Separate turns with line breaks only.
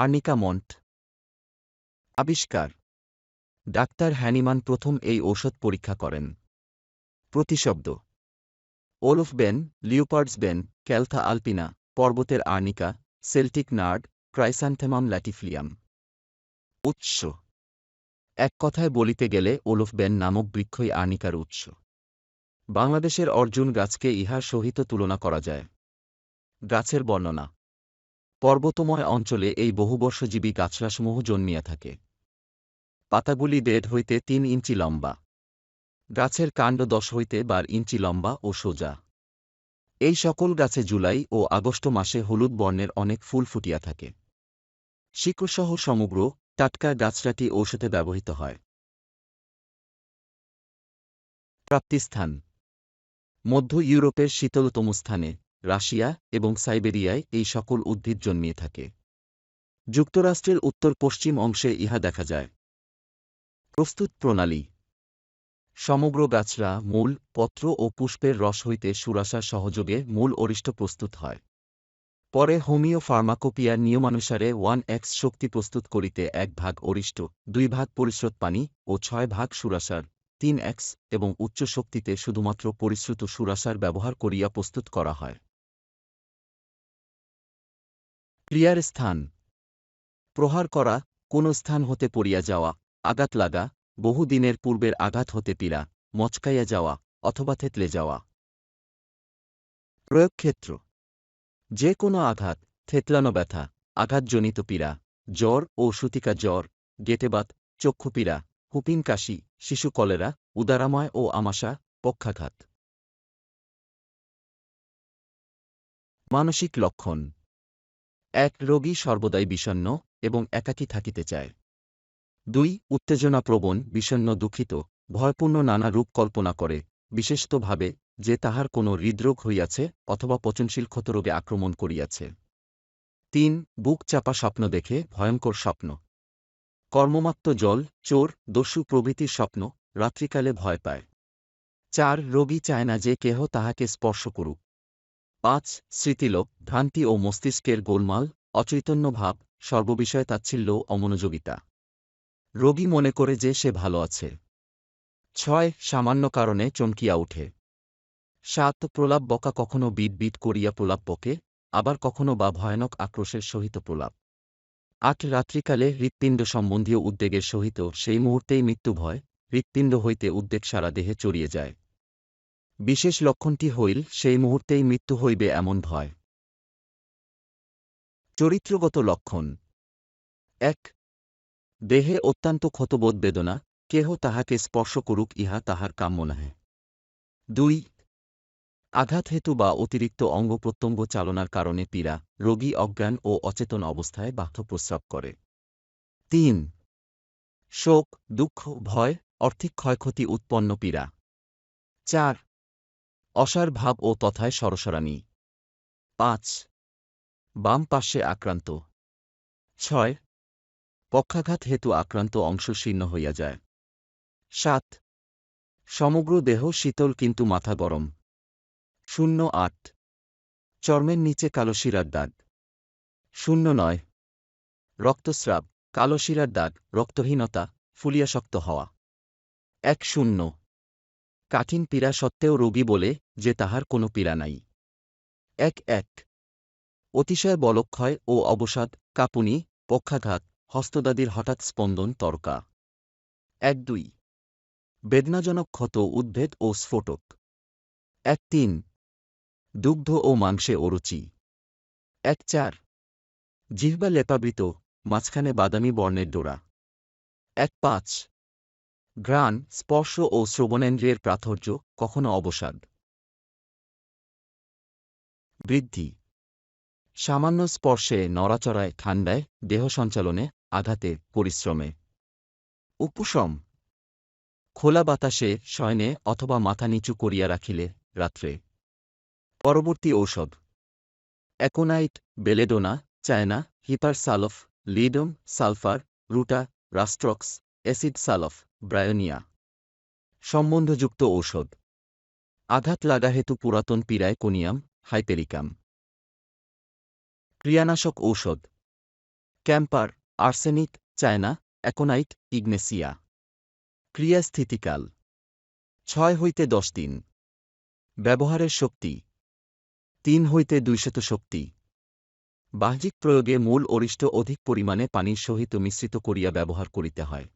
Arnica mont. আবিষ্কার। Doctor Hahnemann প্রথম এই ঔষধ পরীক্ষা করেন। প্রতিশব্দ। Wolf bane, leopards bane, caltha alpina, পর্বতের arnica Celtic nard, chrysanthemum latifolium. উৎস। এক কথায় বলিতে গেলে ওলফ বেন নামক বৃক্ষই আর্নিকার উৎস। বাংলাদেশের অর্জুন গাছকে ইহার সহিত তুলনা করা যায়। গাছের বর্ণনা। পর্বতময় অঞ্চলে এই বহুবর্ষজীবী গাছরাসমূহ জন্মিয়া থাকে। পাতাগুলি দেড় হইতে তিন ইঞ্চি লম্বা। গাছের কাণ্ড দশ হইতে বার ইঞ্চি লম্বা ও সোজা। এই সকল গাছে জুলাই ও আগস্ট মাসে হলুদ বর্ণের অনেক ফুল ফুটিয়া থাকে। শিকড়সহ সমগ্র টাটকা গাছরাটি ঔষধে ব্যবহৃত হয়। প্রাপ্তিস্থান। মধ্য ইউরোপের শীতলতম স্থানে রাশিয়া এবং সাইবেরিয়ায় এই সকল উদ্ভিদ জন্মিয়ে থাকে। যুক্তরাষ্ট্রের উত্তর পশ্চিম অংশে ইহা দেখা যায়। প্রস্তুত প্রণালী। সমগ্র গাছরা মূল, পত্র ও পুষ্পের রস হইতে সুরাসার সহযোগে মূল অরিষ্ট প্রস্তুত হয়। পরে হোমিও ফার্মাকোপিয়ার নিয়মানুসারে ওয়ান এক্স শক্তি প্রস্তুত করিতে এক ভাগ অরিষ্ট, দুই ভাগ পরিশ্রুত পানি ও ছয় ভাগ সুরাসার, তিন এক্স এবং উচ্চ শক্তিতে শুধুমাত্র পরিশ্রুত সুরাসার ব্যবহার করিয়া প্রস্তুত করা হয়। ক্রিয়ার স্থান। প্রহার করা, কোন স্থান হতে পড়িয়া যাওয়া, আঘাত লাগা, বহু দিনের পূর্বের আঘাত হতে পীড়া, মচকাইয়া যাওয়া, অথবা থেতলে যাওয়া। প্রয়োগক্ষেত্র। যে কোনো আঘাত, থেতলানো ব্যথা, আঘাতজনিত পীড়া, জ্বর ও সুতিকা জ্বর, গেটেবাত চক্ষুপীড়া হুপিন কাশি, শিশু কলেরা, উদারাময় ও আমাশা, পক্ষাঘাত। মানসিক লক্ষণ। এক রোগী সর্বদাই বিষণ্ন এবং একাকী থাকিতে চায়। দুই, উত্তেজনাপ্রবণ বিষণ্ন দুঃখিত, ভয়পূর্ণ নানা রূপ কল্পনা করে, বিশেষতভাবে যে তাহার কোনো হৃদরোগ হইয়াছে অথবা পচনশীল ক্ষতরোগে আক্রমণ করিয়াছে। তিন, বুক চাপা স্বপ্ন দেখে, ভয়ঙ্কর স্বপ্ন। কর্মমাত্ম জল, চোর, দস্যু প্রভৃতির স্বপ্ন, রাত্রিকালে ভয় পায়। চার, রোগী চায় না যে কেহ তাহাকে স্পর্শ করুক। পাঁচ, স্মৃতিলোক, ভ্রান্তি ও মস্তিষ্কের গোলমাল, অচৈতন্য ভাব, সর্ববিষয়ে তাচ্ছিল্য অমনোযোগিতা রোগী মনে করে যে সে ভালো আছে। ছয়, সামান্য কারণে চমকিয়া উঠে সাত, প্রলাপ বকা কখনো বিট বিট করিয়া প্রলাপ বকে, আবার কখনো বা ভয়ানক আক্রোশের সহিত প্রলাপ। আট, রাত্রিকালে হৃৎপিণ্ড সম্বন্ধীয় উদ্বেগের সহিত সেই মুহূর্তেই মৃত্যু ভয়, হৃৎপিণ্ড হইতে উদ্বেগ সারা দেহে চড়িয়ে যায়। বিশেষ লক্ষণটি হইল, সেই মুহূর্তেই মৃত্যু হইবে এমন ভয়। চরিত্রগত লক্ষণ। এক, দেহে অত্যন্ত ক্ষতবোধ বেদনা, কেহ তাহাকে স্পর্শ করুক, ইহা তাহার কাম্য নহে। দুই, আঘাত হেতু বা অতিরিক্ত অঙ্গ প্রত্যঙ্গ চালনার কারণে পীড়া, রোগী অজ্ঞান ও অচেতন অবস্থায় বাধ্য প্রস্রাব করে। তিন, শোক, দুঃখ, ভয়, অর্থিক ক্ষয়ক্ষতি, উৎপন্ন পীড়া। চার অসার ভাব ও তথায় সরসরানি। পাঁচ, বাম পার্শ্বে আক্রান্ত। ছয়, পক্ষাঘাত হেতু আক্রান্ত অংশ শীর্ণ হইয়া যায়। সাত, সমগ্র দেহ শীতল কিন্তু মাথা গরম। শূন্য আট, চর্মের নিচে কালো শিরার দাগ। শূন্য নয়, রক্তস্রাব, কালো শিরার দাগ, রক্তহীনতা ফুলিয়াসক্ত হওয়া। এক শূন্য। কাঠিন পীড়া সত্ত্বেও রোগী বলে যে তাহার কোনো পীড়া নাই। এক এক। অতিশয় বলক্ষয় ও অবসাদ, কাপুনি, পক্ষাঘাত, হস্তদাদির হঠাৎ স্পন্দন, তর্কা। এক, দুই। বেদনাজনক ক্ষত, উদ্ভেদ ও স্ফোটক। এক, তিন। দুগ্ধ ও মাংসে অরুচি। এক, চার। জিহ্বা লেপাবৃত, মাঝখানে বাদামি বর্ণের ডোরা। এক, পাঁচ। ঘ্রাণ স্পর্শ ও শ্রবণেন্দ্রিয়ের প্রাথর্য কখনো অবসাদ। বৃদ্ধি। সামান্য স্পর্শে, নড়াচড়ায় ঠান্ডায় দেহ সঞ্চালনে, আঘাতে, পরিশ্রমে। উপশম। খোলা বাতাসে, শয়নে অথবা মাথা নিচু করিয়া রাখিলে রাত্রে। পরবর্তী ঔষধ। Aconite, belladonna, china hepar sulph ledum, sulphur, ruta, rhus tox, acid sulph. Bryonia. সম্বন্ধযুক্ত ঔষধ। আঘাত লাগা হেতু পুরাতন পীড়ায় কোনিয়াম, হাইপেরিকাম। ক্রিয়ানাশক ঔষধ। Camphor, arsenic, china aconite ignatia. ক্রিয়া স্থিতিকাল ছয় হইতে দশ দিন। ব্যবহারের শক্তি। তিন হইতে দুইশত শক্তি। বাহ্যিক প্রয়োগে মূল অরিষ্ট অধিক পরিমাণে পানির সহিত মিশ্রিত করিয়া ব্যবহার করিতে হয়।